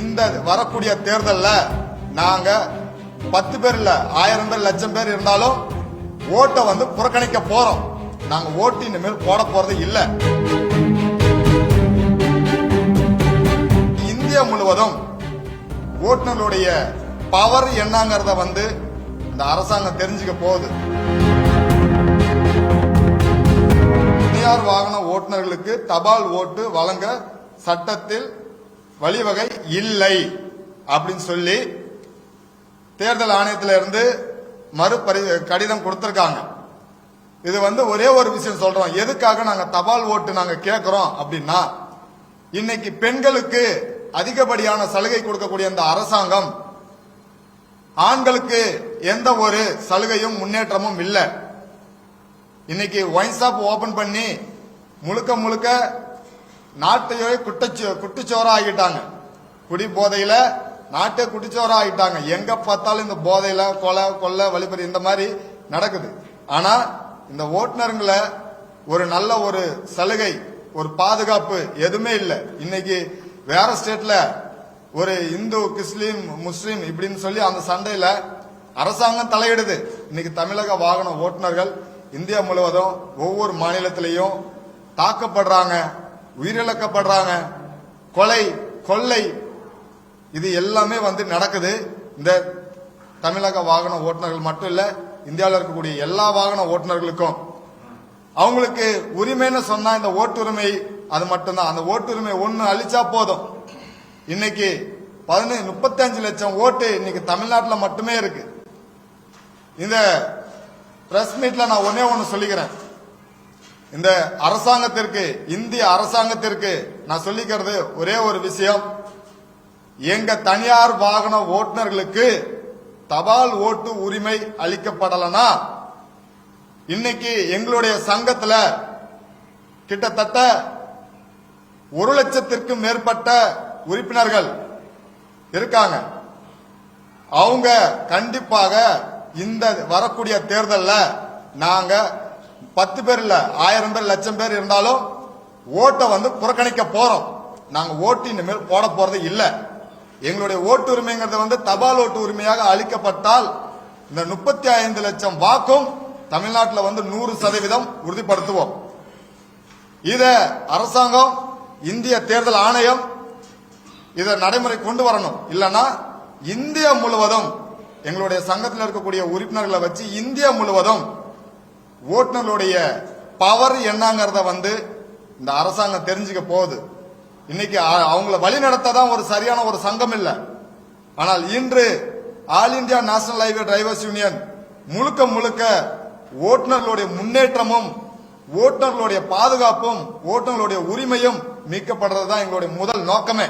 இந்த வரக்கூடிய தேர்தல்ல நாங்க பத்து பேர் இல்ல ஆயிரம் பேர் லட்சம் பேர் இருந்தாலும் ஓட்டை வந்து புறக்கணிக்க போறோம். நாங்க ஓட்டு இனிமேல் போட போறது இல்ல. இந்தியா முழுவதும் ஓட்டுநர்களுடைய பவர் என்னங்கறத வந்து இந்த அரசாங்கம் தெரிஞ்சுக்க போகுது. தனியார் வாகன ஓட்டுநர்களுக்கு தபால் ஓட்டு வழங்க சட்டத்தில் வழிவகை இல்லை அப்படின்னு சொல்லி தேர்தல் ஆணையத்தில இருந்து மறுபரி கடிதம் கொடுத்திருக்காங்க. இது வந்து ஒரே ஒரு விஷயம் சொல்றோம். எதுக்காக நாங்க தபால் ஓட்டு நாங்க கேட்கிறோம் அப்படின்னா இன்னைக்கு பெண்களுக்கு அதிகப்படியான சலுகை கொடுக்கக்கூடிய அந்த அரசாங்கம் ஆண்களுக்கு எந்த ஒரு சலுகையும் முன்னேற்றமும் இல்லை. இன்னைக்கு ஒயின் ஷாப் ஓபன் பண்ணி முழுக்க முழுக்க நாட்டையே குட்டச்சோ குட்டிச்சோரா ஆகிட்டாங்க குடி போதையில நாட்டை குட்டிச்சோரா ஆகிட்டாங்க எங்க பார்த்தாலும் இந்த போதையில கொலை கொள்ளை வழிபறி இந்த மாதிரி நடக்குது. ஆனா இந்த ஓட்டுநருங்களை ஒரு நல்ல ஒரு சலுகை ஒரு பாதுகாப்பு எதுவுமே இல்லை. இன்னைக்கு வேற ஸ்டேட்ல ஒரு இந்து கிறிஸ்லீம் முஸ்லீம் இப்படின்னு சொல்லி அந்த சண்டையில அரசாங்கம் தலையிடுது. இன்னைக்கு தமிழக வாகன ஓட்டுநர்கள் இந்தியா முழுவதும் ஒவ்வொரு மாநிலத்திலையும் தாக்கப்படுறாங்க. உயிரிழக்கப்படுறாங்க. கொலை கொள்ளை இது எல்லாமே வந்து நடக்குது. இந்த தமிழக வாகன ஓட்டுநர்கள் மட்டும் இல்ல இந்தியாவில் இருக்கக்கூடிய எல்லா வாகன ஓட்டுநர்களுக்கும். அவங்களுக்கு உரிமைன்னு சொன்னா இந்த ஓட்டுரிமை அது மட்டும்தான். அந்த ஓட்டுரிமை ஒண்ணு அழிச்சா போதும். இன்னைக்கு பதினஞ்சு முப்பத்தஞ்சு லட்சம் ஓட்டு இன்னைக்கு தமிழ்நாட்டில் மட்டுமே இருக்கு. இந்த பிரஸ் மீட்ல நான் ஒன்னே ஒன்னு சொல்லிக்கிறேன். இந்த அரசாங்கத்திற்கு இந்திய அரசாங்கத்திற்கு நான் சொல்லிக்கிறது ஒரே ஒரு விஷயம். எங்க தனியார் வாகன ஓட்டுநர்களுக்கு தபால் ஓட்டு உரிமை அளிக்கப்படலனா இன்னைக்கு எங்களுடைய சங்கத்துல கிட்டத்தட்ட ஒரு லட்சத்திற்கும் மேற்பட்ட உறுப்பினர்கள் இருக்காங்க. அவங்க கண்டிப்பாக இந்த வரக்கூடிய தேர்தலில் நாங்கள் பத்து பேர் இல்ல ஆயிரம் பேர் லட்சம் பேர் இருந்தாலும் ஓட்டை வந்து புறக்கணிக்க போறோம். நாங்க ஓட்டு இனிமேல் போட போறது இல்ல. எங்களுடைய ஓட்டு உரிமைங்கிறது வந்து தபால் ஓட்டு உரிமையாக அளிக்கப்பட்டால் இந்த முப்பத்தி ஐந்து லட்சம் வாக்கும் தமிழ்நாட்டில் வந்து நூறு சதவீதம் உறுதிப்படுத்துவோம். இத அரசாங்கம் இந்திய தேர்தல் ஆணையம் இதை நடைமுறை கொண்டு வரணும். இல்லனா இந்தியா முழுவதும் எங்களுடைய சங்கத்தில் இருக்கக்கூடிய உறுப்பினர்களை வச்சு இந்தியா முழுவதும் ஓட்டுநர்களுடைய பவர் என்னங்கிறத வந்து இந்த அரசாங்கம் தெரிஞ்சுக்க போகுது. இன்னைக்கு அவங்கள வழி நடத்ததான் ஒரு சரியான ஒரு சங்கம் இல்ல. ஆனால் இன்று all India national highway drivers union முழுக்க முழுக்க ஓட்டுநர்களுடைய முன்னேற்றமும் ஓட்டுநர்களுடைய பாதுகாப்பும் ஓட்டுநர்களுடைய உரிமையும் மீட்கப்படுறது தான் எங்களுடைய முதல் நோக்கமே.